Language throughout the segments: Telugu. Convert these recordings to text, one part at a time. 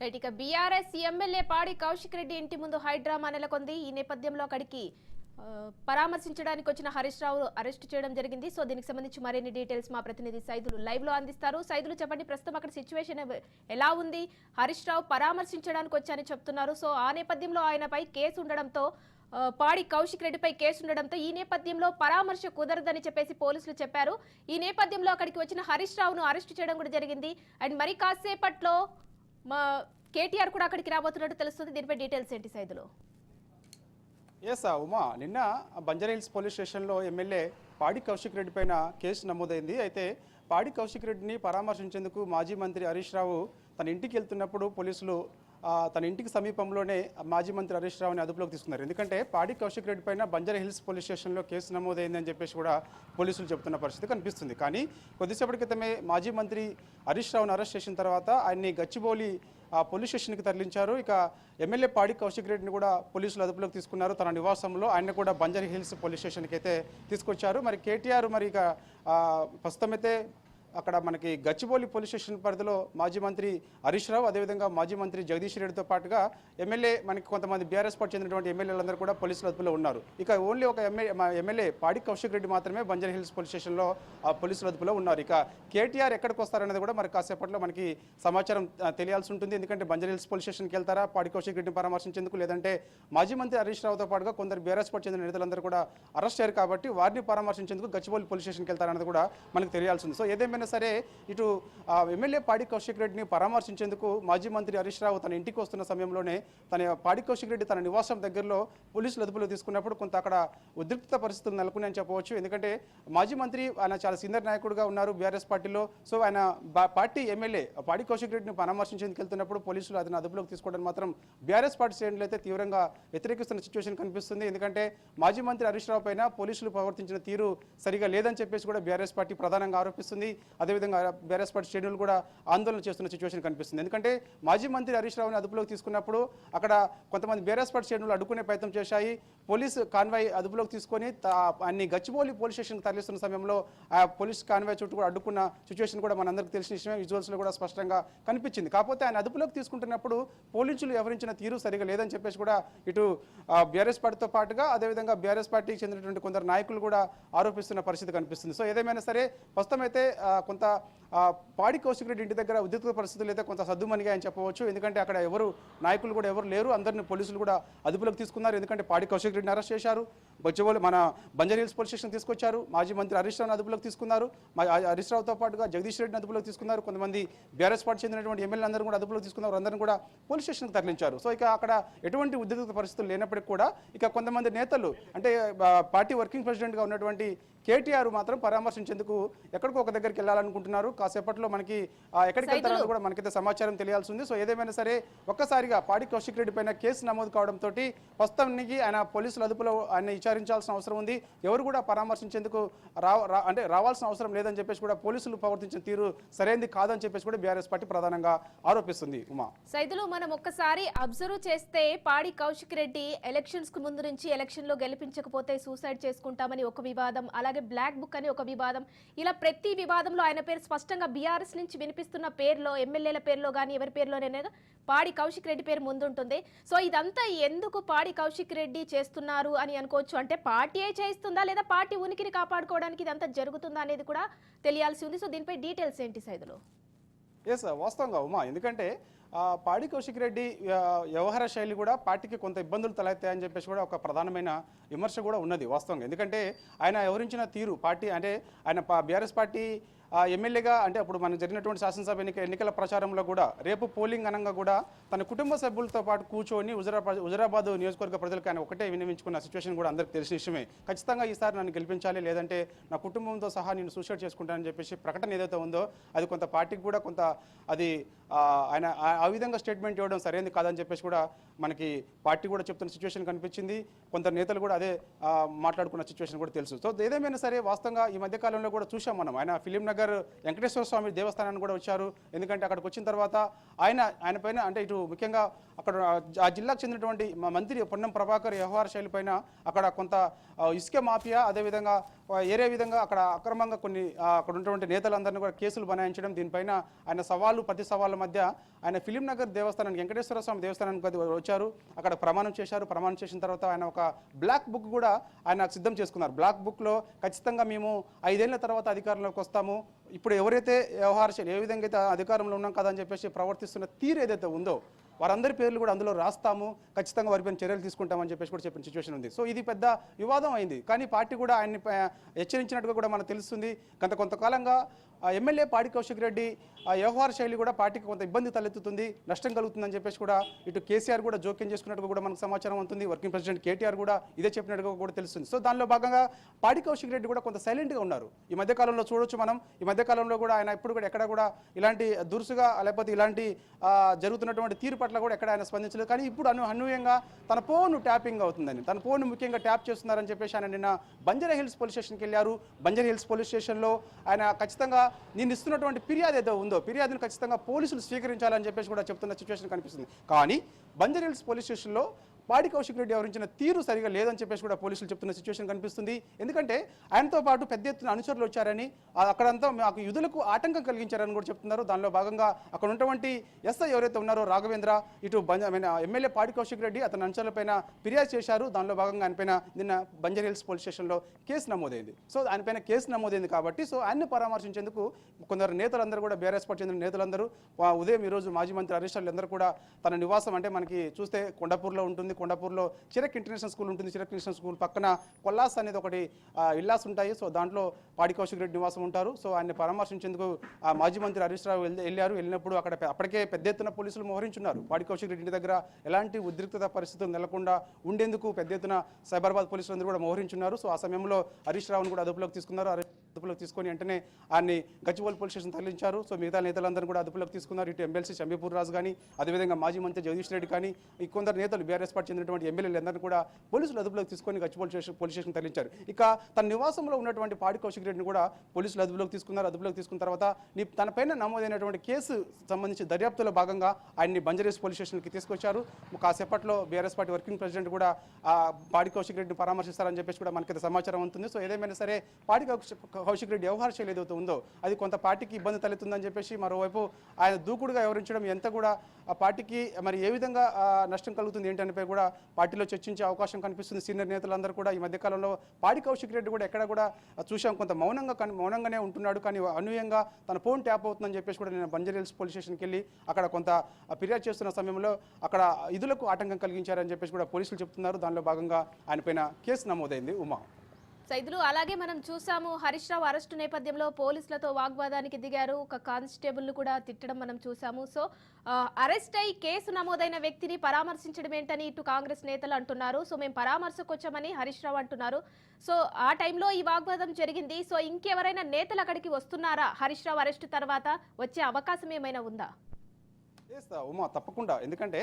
రైట్ ఇక బీఆర్ఎస్ ఎమ్మెల్యే పాడి కౌశిక్ రెడ్డి ఇంటి ముందు హైడ్రామా నెలకొంది. ఈ నేపథ్యంలో అక్కడికి పరామర్శించడానికి వచ్చిన హరీష్ రావు అరెస్ట్ చేయడం జరిగింది. సో దీనికి సంబంధించి మరిన్ని డీటెయిల్స్ మా ప్రతినిధి సైదులు లైవ్లో అందిస్తారు. సైదులు చెప్పండి ప్రస్తుతం అక్కడ సిచ్యువేషన్ ఎలా ఉంది? హరీష్ రావు పరామర్శించడానికి వచ్చారని చెప్తున్నారు. సో ఆ నేపథ్యంలో ఆయనపై కేసు ఉండడంతో పాడి కౌశిక్ రెడ్డిపై కేసు ఉండడంతో ఈ నేపథ్యంలో పరామర్శ కుదరదని చెప్పేసి పోలీసులు చెప్పారు. ఈ నేపథ్యంలో అక్కడికి వచ్చిన హరీష్ రావును అరెస్ట్ చేయడం కూడా జరిగింది. అండ్ మరి కాసేపట్లో మా కేటీఆర్ కూడా అక్కడికి రాబోతున్నట్టు తెలుస్తుంది. దీనిపై డీటెయిల్స్ ఏంటి సైదులో? ఎస్ ఉమా నిన్న బంజారా హిల్స్ పోలీస్ స్టేషన్లో ఎమ్మెల్యే పాడి కౌశిక్ రెడ్డి పైన కేసు నమోదైంది. అయితే పాడి కౌశిక్ రెడ్డిని పరామర్శించేందుకు మాజీ మంత్రి హరీష్ రావు తన ఇంటికి వెళ్తున్నప్పుడు పోలీసులు తన ఇంటికి సమీపంలోనే మాజీ మంత్రి హరీష్ రావుని అదుపులోకి తీసుకున్నారు. ఎందుకంటే పాడి కౌశిక్ రెడ్డి పైన బంజారా హిల్స్ పోలీస్ స్టేషన్లో కేసు నమోదైందని చెప్పేసి కూడా పోలీసులు చెబుతున్న పరిస్థితి కనిపిస్తుంది. కానీ కొద్దిసేపటి క్రితమే మాజీ మంత్రి హరీష్ రావును అరెస్ట్ చేసిన తర్వాత ఆయన్ని గచ్చిబౌలి ఆ పోలీస్ స్టేషన్కి తరలించారు. ఇక ఎమ్మెల్యే పాడి కౌశిక్ రెడ్డిని కూడా పోలీసులు అదుపులోకి తీసుకున్నారు. తన నివాసంలో ఆయన కూడా బంజర్ హిల్స్ పోలీస్ స్టేషన్కి అయితే తీసుకొచ్చారు. మరి కేటీఆర్ మరి ఇక ప్రస్తుతం అయితే అక్కడ మనకి గచ్చిబౌలి పోలీస్ స్టేషన్ పరిధిలో మాజీ మంత్రి హరీష్ రావు అదేవిధంగా మాజీ మంత్రి జగదీష్ రెడ్డితో పాటుగా ఎమ్మెల్యే మనకి కొంతమంది బీఆర్ఎస్ పార్టీ చెందినటువంటి ఎమ్మెల్యేలందరూ కూడా పోలీసుల అదుపులో ఉన్నారు. ఇక ఓన్లీ ఒక ఎమ్మెల్యే ఎమ్మెల్యే పాడి కౌశిక్ రెడ్డి మాత్రమే బంజర్ హిల్స్ పోలీస్ స్టేషన్లో ఆ పోలీసుల అదుపులో ఉన్నారు. ఇక కేటీఆర్ ఎక్కడికి వస్తారనేది కూడా మరి కాసేపట్లో మనకి సమాచారం తెలియాల్సి ఉంటుంది. ఎందుకంటే బంజర్ హిల్స్ పోలీస్ స్టేషన్కి వెళ్తారా? పాడి కౌశిక్ రెడ్డిని పరామర్శించేందుకు లేదంటే మాజీ మంత్రి హరీష్ రావుతో పాటుగా కొందరు బీఆర్ఎస్ పార్టీ చెందిన నేతలందరూ కూడా అరెస్ట్ అయ్యారు కాబట్టి వారిని పరామర్శించేందుకు గచ్చిబౌలి పోలీస్ స్టేషన్కి వెళ్తారనేది కూడా మనకు తెలియాల్సి ఉంది. సో ఏదేమైనా సరే ఇటు ఆ, ఎమ్మెల్యే పాడి కౌశిక్ రెడ్డిని పరామర్శించేందుకు మాజీ మంత్రి హరీష్ రావు తన ఇంటికి వస్తున్న సమయంలోనే తన పాడి కౌశిక్ రెడ్డి తన నివాసం దగ్గరలో పోలీసులు అదుపులో తీసుకున్నప్పుడు కొంత అక్కడ ఉద్రిక్త పరిస్థితులు నెలకొన్నాయని చెప్పవచ్చు. ఎందుకంటే మాజీ మంత్రి ఆయన చాలా సీనియర్ నాయకుడుగా ఉన్నారు బీఆర్ఎస్ పార్టీలో. సో ఆయన పార్టీ ఎమ్మెల్యే పాడి కౌశిక్ రెడ్డిని పరామర్శించేందుకు వెళ్తున్నప్పుడు పోలీసులు అతను అదుపులోకి తీసుకోవడం మాత్రం బీఆర్ఎస్ పార్టీ శ్రేణులు అయితే తీవ్రంగా వ్యతిరేకిస్తున్న సిచ్యువేషన్ కనిపిస్తుంది. ఎందుకంటే మాజీ మంత్రి హరీష్ రావు పైన పోలీసులు ప్రవర్తించిన తీరు సరిగా లేదని చెప్పేసి కూడా బీఆర్ఎస్ పార్టీ ప్రధానంగా ఆరోపిస్తుంది. అదేవిధంగా బీఆర్ఎస్ పార్టీ శ్రేణులు కూడా ఆందోళన చేస్తున్న సిచ్యువేషన్ కనిపిస్తుంది. ఎందుకంటే మాజీ మంత్రి హరీష్ రావుని అదుపులోకి తీసుకున్నప్పుడు అక్కడ కొంతమంది బీఆర్ఎస్ పార్టీ శ్రేణులు అడ్డుకునే ప్రయత్నం చేశాయి. పోలీసు కాన్వాయ్ అదుపులోకి తీసుకొని అన్ని గచ్చిబౌలి పోలీస్ స్టేషన్ తరలిస్తున్న సమయంలో ఆ పోలీస్ కాన్వాయ్ చుట్టూ కూడా అడ్డుకున్న సిచ్యువేషన్ కూడా మనందరికీ తెలిసిన విషయమే. విజువల్స్లో కూడా స్పష్టంగా కనిపించింది. కాకపోతే ఆయన అదుపులోకి తీసుకుంటున్నప్పుడు పోలీసులు వ్యవహరించిన తీరు సరిగా లేదని చెప్పేసి కూడా ఇటు బీఆర్ఎస్ పార్టీతో పాటుగా అదేవిధంగా బీఆర్ఎస్ పార్టీకి చెందినటువంటి కొందరు నాయకులు కూడా ఆరోపిస్తున్న పరిస్థితి కనిపిస్తుంది. సో ఏదేమైనా సరే ప్రస్తుతం అయితే కొంత పాడి కౌశిక్ రెడ్డి ఇంటి దగ్గర ఉద్రిక్త పరిస్థితులు అయితే కొంత సద్దుమనిగా అని చెప్పవచ్చు. ఎందుకంటే అక్కడ ఎవరు నాయకులు కూడా ఎవరు లేరు. అందరిని పోలీసులు కూడా అదుపులోకి తీసుకున్నారు. ఎందుకంటే పాడి కౌశిక్ రెడ్డిని అరెస్ట్ చేశారు. బొచ్చబోలు మన బంజారా హిల్స్ పోలీస్ స్టేషన్ తీసుకొచ్చారు. మాజీ మంత్రి హరీష్ రావుని అదుపులోకి తీసుకున్నారు. హరీష్ రావుతో పాటుగా జగదీష్ రెడ్డిని అదుపులోకి తీసుకున్నారు. కొంతమంది బీఆర్ఎస్ పార్టీ చెందినటువంటి ఎమ్మెల్యే అందరూ కూడా అదుపులోకి తీసుకున్నారు. అందరిని కూడా పోలీస్ స్టేషన్కి తరలించారు. సో ఇక అక్కడ ఎటువంటి ఉద్రిక్త పరిస్థితులు లేనప్పటికీ కూడా ఇక కొంతమంది నేతలు అంటే పార్టీ వర్కింగ్ ప్రెసిడెంట్గా ఉన్నటువంటి కేటీఆర్ మాత్రం పరామర్శించేందుకు ఎక్కడికో ఒక దగ్గరికి వెళ్ళాలనుకుంటున్నారు. కాసేపట్లో మనకి ఎక్కడికి వెళ్తారని కూడా మనకైతే సమాచారం తెలియాల్సి ఉంది. సో ఏదేమైనా సరే ఒక్కసారిగా పాడి కౌశిక్ రెడ్డి పైన కేసు నమోదు కావడంతో ప్రస్తుతానికి ఆయన పోలీసుల అదుపులో ఆయన విచారించాల్సిన అవసరం ఉంది. ఎవరు కూడా పరామర్శించేందుకు రా అంటే రావాల్సిన అవసరం లేదని చెప్పేసి కూడా పోలీసులు ప్రవర్తించిన తీరు సరైనది కాదని చెప్పేసి కూడా బీఆర్ఎస్ పార్టీ ప్రధానంగా ఆరోపిస్తుంది. ఉమా. సైతులు మనం ఒక్కసారి అబ్జర్వ్ చేస్తే పాడి కౌశిక్ రెడ్డి ఎలక్షన్స్కు ముందు నుంచి ఎలక్షన్లో గెలిపించకపోతే సూసైడ్ చేసుకుంటామని ఒక వివాదం అలాగే బ్లాక్ బుక్ అని ఒక వివాదం. ఇలా ప్రతి వివాదంలో ఆయన పేరు స్పష్టంగా బీఆర్ఎస్ నుంచి వినిపిస్తున్న పేర్లో ఎమ్మెల్యేల పేర్లో కానీ ఎవరి పేర్లోనే పాడి కౌశిక్ రెడ్డి పేరు ముందుంటుంది. సో ఇదంతా ఎందుకు పాడి కౌశిక్ రెడ్డి చేస్తున్నారు అని అనుకోవచ్చు. అంటే పార్టీయే చేస్తుందా లేదా పార్టీ ఉనికిని కాపాడుకోవడానికి ఇదంతా జరుగుతుందా అనేది కూడా తెలియాల్సి ఉంది. సో దీనిపై డీటెయిల్స్ ఏంటి సైదులో? ఎస్ వాస్తవంగా ఉమా ఎందుకంటే పాడి కౌశిక్ రెడ్డి వ్యవహార శైలి కూడా పార్టీకి కొంత ఇబ్బందులు తలెత్తాయని చెప్పేసి కూడా ఒక ప్రధానమైన విమర్శ కూడా ఉన్నది వాస్తవంగా. ఎందుకంటే ఆయన వివరించిన తీరు పార్టీ అంటే ఆయన బీఆర్ఎస్ పార్టీ ఎమ్మెల్యేగా అంటే అప్పుడు మనకు జరిగినటువంటి శాసనసభ ఎన్నిక ఎన్నికల ప్రచారంలో కూడా రేపు పోలింగ్ అనంగా కూడా తన కుటుంబ సభ్యులతో పాటు కూర్చొని హుజరాబాద్ హుజరాబాద్ నియోజకవర్గ ప్రజలకు ఆయన ఒకటే వినియోగించుకున్న సిచ్యువేషన్ కూడా అందరికీ తెలిసిన విషయమే. ఖచ్చితంగా ఈసారి నన్ను గెలిపించాలి లేదంటే నా కుటుంబంతో సహా నేను సూసైడ్ చేసుకుంటానని చెప్పేసి ప్రకటన ఏదైతే ఉందో అది కొంత పార్టీకి కూడా కొంత అది ఆయన ఆ- విధంగా స్టేట్మెంట్ ఇవ్వడం సరైనది కాదని చెప్పేసి కూడా మనకి పార్టీ కూడా చెప్తున్న సిచ్యువేషన్ కనిపించింది. కొంత నేతలు కూడా అదే మాట్లాడుకున్న సిచ్యువేషన్ కూడా తెలుసు. సో ఏదేమైనా సరే వాస్తవంగా ఈ మధ్య కాలంలో కూడా చూసాం మనం. ఆయన ఫిలిం నగర్ వెంకటేశ్వర స్వామి దేవస్థానాన్ని కూడా వచ్చారు. ఎందుకంటే అక్కడికి వచ్చిన తర్వాత ఆయన ఆయన పైన అంటే ఇటు ముఖ్యంగా అక్కడ ఆ జిల్లాకు చెందినటువంటి మంత్రి పొన్నం ప్రభాకర్ వ్యవహార శైలి పైన అక్కడ కొంత ఇసుక మాఫియా అదేవిధంగా ఏరే విధంగా అక్కడ అక్రమంగా కొన్ని అక్కడ ఉన్నటువంటి నేతలందరినీ కూడా కేసులు బనాయించడం దీనిపైన ఆయన సవాళ్ళు ప్రతి సవాళ్ళు మధ్య ఆయన ఫిలిం నగర్ దేవస్థానానికి వెంకటేశ్వర స్వామి దేవస్థానానికి వచ్చారు. అక్కడ ప్రమాణం చేశారు. ప్రమాణం చేసిన తర్వాత ఆయన ఒక బ్లాక్ బుక్ కూడా ఆయన సిద్ధం చేసుకున్నారు. బ్లాక్ బుక్లో ఖచ్చితంగా మేము ఐదేళ్ళ తర్వాత అధికారంలోకి వస్తాము. ఇప్పుడు ఎవరైతే వ్యవహార ఏ విధంగా అయితే అధికారంలో ఉన్నాం కదా అని చెప్పేసి ప్రవర్తిస్తున్న తీరు ఏదైతే ఉందో వారందరి పేర్లు కూడా అందులో రాస్తాము ఖచ్చితంగా వారిపైన చర్యలు తీసుకుంటామని చెప్పేసి కూడా చెప్పిన సిచ్యువేషన్ ఉంది. సో ఇది పెద్ద వివాదం అయింది. కానీ పార్టీ కూడా ఆయన్ని హెచ్చరించినట్టుగా కూడా మనకు తెలుస్తుంది. గత కొంతకాలంగా ఎమ్మెల్యే పాడి కౌశిక్ రెడ్డి వ్యవహార శైలి కూడా పార్టీకి కొంత ఇబ్బంది తలెత్తుతుంది నష్టం కలుగుతుందని చెప్పేసి కూడా ఇటు కేసీఆర్ కూడా జోక్యం చేసుకున్నట్టుగా కూడా మనకు సమాచారం ఉంటుంది వర్కింగ్ ప్రెసిడెంట్ కేటీఆర్ కూడా ఇదే చెప్పినట్టుగా కూడా తెలుస్తుంది. సో దానిలో భాగంగా పాడి కౌశిక్ రెడ్డి కూడా కొంత సైలెంట్గా ఉన్నారు. ఈ మధ్యకాలంలో చూడొచ్చు మనం. ఈ మధ్యకాలంలో కూడా ఆయన ఎప్పుడు కూడా ఎక్కడ కూడా ఇలాంటి దురుసుగా లేకపోతే ఇలాంటి జరుగుతున్నటువంటి తీర్పు పట్ల కూడా ఎక్కడ ఆయన స్పందించలేదు. కానీ ఇప్పుడు అను అన్వయంగా తన ఫోన్ ట్యాపింగ్ అవుతుందని తన ఫోన్ ముఖ్యంగా ట్యాప్ చేస్తున్నారని చెప్పేసి ఆయన నిన్న బంజారా హిల్స్ పోలీస్ స్టేషన్కి వెళ్ళారు. బంజారా హిల్స్ పోలీస్ స్టేషన్లో ఆయన ఖచ్చితంగా నేను ఇస్తున్నటువంటి ఫిర్యాదు ఏదో ఉందో ఫిర్యాదును ఖచ్చితంగా పోలీసులు స్వీకరించాలని చెప్పేసి కూడా చెప్తున్న సిచ్యువేషన్ కనిపిస్తుంది. కానీ బంజర్ హిల్స్ పోలీస్ స్టేషన్లో పాడి కౌశిక్ రెడ్డి వ్యవహరించిన తీరు సరిగా లేదని చెప్పేసి కూడా పోలీసులు చెప్తున్న సిచ్యువేషన్ కనిపిస్తుంది. ఎందుకంటే ఆయనతో పాటు పెద్ద ఎత్తున అనుచరులు వచ్చారని అక్కడంతా మాకు యుధులకు ఆటంకం కలిగించారని కూడా చెప్తున్నారు. దానిలో భాగంగా అక్కడ ఉన్నటువంటి ఎస్ఐ ఎవరైతే ఉన్నారో రాఘవేంద్ర ఇటు ఎమ్మెల్యే పాడి కౌశిక్ రెడ్డి అతని అనుచరులపైన ఫిర్యాదు చేశారు. దానిలో భాగంగా ఆయన పైన నిన్న బంజర్ హిల్స్ పోలీస్ స్టేషన్లో కేసు నమోదైంది. సో ఆయనపైన కేసు నమోదైంది కాబట్టి సో ఆయన్ని పరామర్శించేందుకు కొందరు నేతలందరూ కూడా బీఆర్ఎస్ పార్టీ చెందిన నేతలందరూ ఉదయం ఈరోజు మాజీ మంత్రి హరీష్ అందరూ కూడా తన నివాసం అంటే మనకి చూస్తే కొండపూర్లో ఉంటుంది కొండపూర్లో చిరక్ ఇంటర్నేషనల్ స్కూల్ ఉంటుంది చిరక్ ఇంటర్నేషనల్ స్కూల్ పక్కన కొల్లాస్ అనేది ఒకటి ఇల్లాస్ ఉంటాయి. సో దాంట్లో పాడి కౌశిక్ రెడ్డి నివాసం ఉంటారు. సో ఆయన పరామర్శించేందుకు ఆ మాజీ మంత్రి హరీష్ రావు వెళ్ళారు. వెళ్ళినప్పుడు అక్కడ అప్పటికే పెద్ద ఎత్తున పోలీసులు మోహరించున్నారు. పాడి కౌశిక్ రెడ్డి దగ్గర ఎలాంటి ఉద్రిక్తత పరిస్థితులు నెలకుండా ఉండేందుకు పెద్ద ఎత్తున సైబరాబాద్ పోలీసులు అందరూ కూడా మోహరించున్నారు. సో ఆ సమయంలో హరీష్ రావును కూడా అదుపులోకి తీసుకున్నారు. అదుపులోకి తీసుకొని వెంటనే ఆయన్ని గచ్చిబౌలి పోలీస్ స్టేషన్ తరలించారు. సో మిగతా నేతలందరూ కూడా అదుపులోకి తీసుకున్నారు. ఇటు ఎమ్మెల్సీ షంబీపూర్ రాజు కానీ అదేవిధంగా మాజీ మంత్రి జగదీష్ రెడ్డి కానీ కొందరు నేతలు బీఆర్ఎస్ పార్టీ చెందినటువంటి ఎమ్మెల్యేలు అందరినీ కూడా పోలీసులు అదుపులోకి తీసుకొని గచ్చిబౌలి స్టేషన్ పోలీస్ స్టేషన్ తరలించారు. ఇక తన నివాసంలో ఉన్నటువంటి పాడి కౌశిక్ రెడ్డిని కూడా పోలీసులు అదుపులోకి తీసుకున్నారు. అదుపులోకి తీసుకున్న తర్వాత తన పైన నమోదైనటువంటి కేసు సంబంధించి దర్యాప్తులో భాగంగా ఆయన్ని బంజరేస్ పోలీస్ స్టేషన్కి తీసుకొచ్చారు. కాసేపట్లో బీఆర్ఎస్ పార్టీ వర్కింగ్ ప్రెసిడెంట్ కూడా ఆ, పాడి కౌశిక్ రెడ్డిని పరామర్శిస్తారని చెప్పేసి కూడా మనకి సమాచారం ఉంటుంది సో ఏదేమైనా సరే పాడి కౌశిక్ రెడ్డి వ్యవహార శైలి ఏదైతే ఉందో అది కొంత పార్టీకి ఇబ్బంది తలెత్తుందని చెప్పేసి మరోవైపు ఆయన దూకుడుగా వ్యవహరించడం ఎంత కూడా ఆ పార్టీకి మరి ఏ విధంగా నష్టం కలుగుతుంది ఏంటనిపై కూడా పార్టీలో చర్చించే అవకాశం కనిపిస్తుంది. సీనియర్ నేతలందరూ కూడా ఈ మధ్యకాలంలో పాడి కౌశిక్ రెడ్డి కూడా ఎక్కడ కూడా చూశాం కొంత మౌనంగా మౌనంగానే ఉంటున్నాడు కానీ అన్వయంగా తన ఫోన్ ట్యాప్ అవుతుందని చెప్పేసి కూడా నేను బంజర్ హిల్స్ పోలీస్ స్టేషన్కి వెళ్ళి అక్కడ కొంత ఫిర్యాదు చేస్తున్న సమయంలో అక్కడ ఇదులకు ఆటంకం కలిగించారని చెప్పేసి కూడా పోలీసులు చెప్తున్నారు. దానిలో భాగంగా ఆయన పైన కేసు నమోదైంది. ఉమా. సైదులు అలాగే మనం చూసాము హరీష్ రావు అరెస్టు నేపథ్యంలో పోలీసులతో వాగ్వాదానికి దిగారు. ఒక కానిస్టేబుల్ కూడా తిట్టడం మనం చూసాము. సో అరెస్ట్ అయి కేసు నమోదైన వ్యక్తిని పరామర్శించడం ఏంటని ఇటు కాంగ్రెస్ నేతలు అంటున్నారు. సో మేము పరామర్శకు వచ్చామని హరీష్ రావు అంటున్నారు. సో ఆ టైంలో ఈ వాగ్వాదం జరిగింది. సో ఇంకెవరైనా నేతలు అక్కడికి వస్తున్నారా? హరీష్ రావు అరెస్టు తర్వాత వచ్చే అవకాశం ఏమైనా ఉందా? చేస్తా ఉమా తప్పకుండా. ఎందుకంటే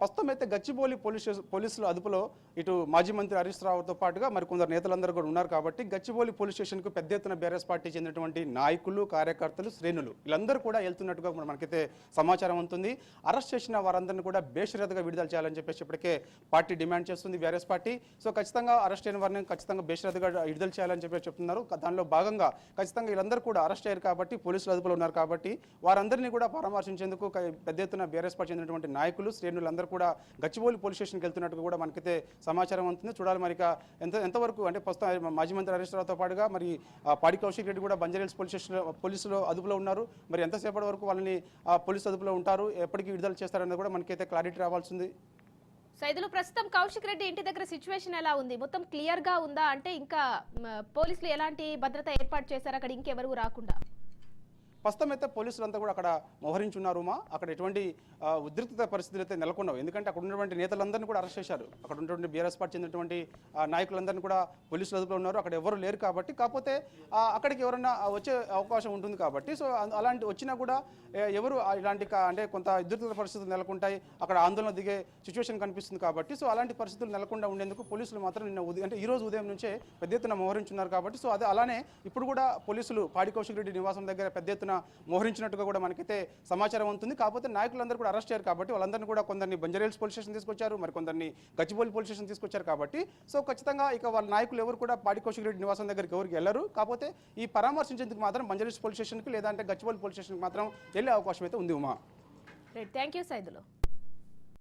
ప్రస్తుతం అయితే గచ్చిబౌలి పోలీస్ స్టేషన్- పోలీసులు అదుపులో ఇటు మాజీ మంత్రి హరీష్ రావుతో పాటుగా మరి కొందరు నేతలందరూ కూడా ఉన్నారు కాబట్టి గచ్చిబౌలి పోలీస్ స్టేషన్కు పెద్ద ఎత్తున బీఆర్ఎస్ పార్టీ చెందినటువంటి నాయకులు కార్యకర్తలు శ్రేణులు వీళ్ళందరూ కూడా వెళ్తున్నట్టుగా మనకైతే సమాచారం ఉంటుంది అరెస్ట్ చేసిన వారందరినీ కూడా బేషరతుగా విడుదల చేయాలని చెప్పేసి ఇప్పటికే పార్టీ డిమాండ్ చేస్తుంది బీఆర్ఎస్ పార్టీ. సో ఖచ్చితంగా అరెస్ట్ అయిన వారిని ఖచ్చితంగా బేషరతుగా విడుదల చేయాలని చెప్పేసి చెప్తున్నారు. దానిలో భాగంగా ఖచ్చితంగా వీళ్ళందరూ కూడా అరెస్ట్ అయ్యారు కాబట్టి పోలీసులు అదుపులో ఉన్నారు కాబట్టి వారందరినీ కూడా పరామర్శించేందుకు పెద్ద ఎత్తున బీఆర్ఎస్ పార్టీ చెందినటువంటి నాయకులు శ్రేణులందరూ కూడా గచ్చిబౌలి పోలీస్ స్టేషన్కి వెళ్తున్నట్టు కూడా మనకైతే సమాచారం ఉంటుంది చూడాలి మరి ఎంత ఎంతవరకు అంటే ప్రస్తుతం మాజీ మంత్రి హరీష్ రావుతో పాటుగా మరి పాడి కౌశిక్ రెడ్డి కూడా బంజారీల్స్ పోలీస్ స్టేషన్ పోలీసులు అదుపులో ఉన్నారు. మరి ఎంతసేపటి వరకు వాళ్ళని పోలీస్ పోలీసు అదుపులో ఉంటారు? ఎప్పటికీ విడుదల చేస్తారన్నది కూడా మనకైతే క్లారిటీ రావాల్సింది సైదులు ప్రస్తుతం కౌశిక్ రెడ్డి ఇంటి దగ్గర సిచ్యువేషన్ ఎలా ఉంది? మొత్తం క్లియర్గా ఉందా? అంటే ఇంకా పోలీసులు ఎలాంటి భద్రత ఏర్పాటు చేశారు? అక్కడ ఇంకెవరు రాకుండా? ప్రస్తుతం అయితే పోలీసులు అంతా కూడా అక్కడ మోహరించున్నారు మా అక్కడ ఎటువంటి ఉద్రిక్త పరిస్థితులు అయితే నెలకొన్నావు ఎందుకంటే అక్కడ ఉన్నటువంటి నేతలందరినీ కూడా అరెస్ట్ చేశారు. అక్కడ ఉన్నటువంటి బీఆర్ఎస్ పార్టీ చెందినటువంటి నాయకులందరినీ కూడా పోలీసులు అదుపులో ఉన్నారు. అక్కడ ఎవరు లేరు కాబట్టి కాకపోతే అక్కడికి ఎవరైనా వచ్చే అవకాశం ఉంటుంది కాబట్టి సో అలాంటి వచ్చినా కూడా ఎవరు ఇలాంటి అంటే కొంత ఉద్రిక్త పరిస్థితులు నెలకొంటాయి. అక్కడ ఆందోళన దిగే సిచ్యువేషన్ కనిపిస్తుంది కాబట్టి సో అలాంటి పరిస్థితులు నెలకుండా ఉండేందుకు పోలీసులు మాత్రం నిన్న ఉదయం అంటే ఈ రోజు ఉదయం నుంచే పెద్ద ఎత్తున మోహరించున్నారు కాబట్టి సో అదే అలానే ఇప్పుడు కూడా పోలీసులు పాడి కౌశిక్ రెడ్డి నివాసం దగ్గర పెద్ద ఎత్తున మోహరించినట్టుగా కూడా మనకైతే సమాచారం ఉంటుంది కాకపోతే నాయకులందరూ కూడా అరెస్ట్ అయ్యారు కాబట్టి వాళ్ళందరినీ కూడా కొందరిని బంజరేల్స్ పోలీస్ స్టేషన్ తీసుకొచ్చారు మరి కొందరిని గచ్చిబౌలి పోలీస్ స్టేషన్ తీసుకొచ్చారు కాబట్టి. సో ఖచ్చితంగా ఇక వాళ్ళ నాయకులు ఎవరు కూడా పాడి కౌశిక్ రెడ్డి నివాసం దగ్గరికి ఎవరికి వెళ్ళరు. కాకపోతే ఈ పరామర్శించేందుకు మాత్రం బంజరేల్స్ పోలీస్ స్టేషన్కి లేదంటే గచ్చిబౌలి పోలీస్ స్టేషన్కి మాత్రం వెళ్ళే అవకాశం అయితే ఉంది ఉమా. Right thank you సైదులో.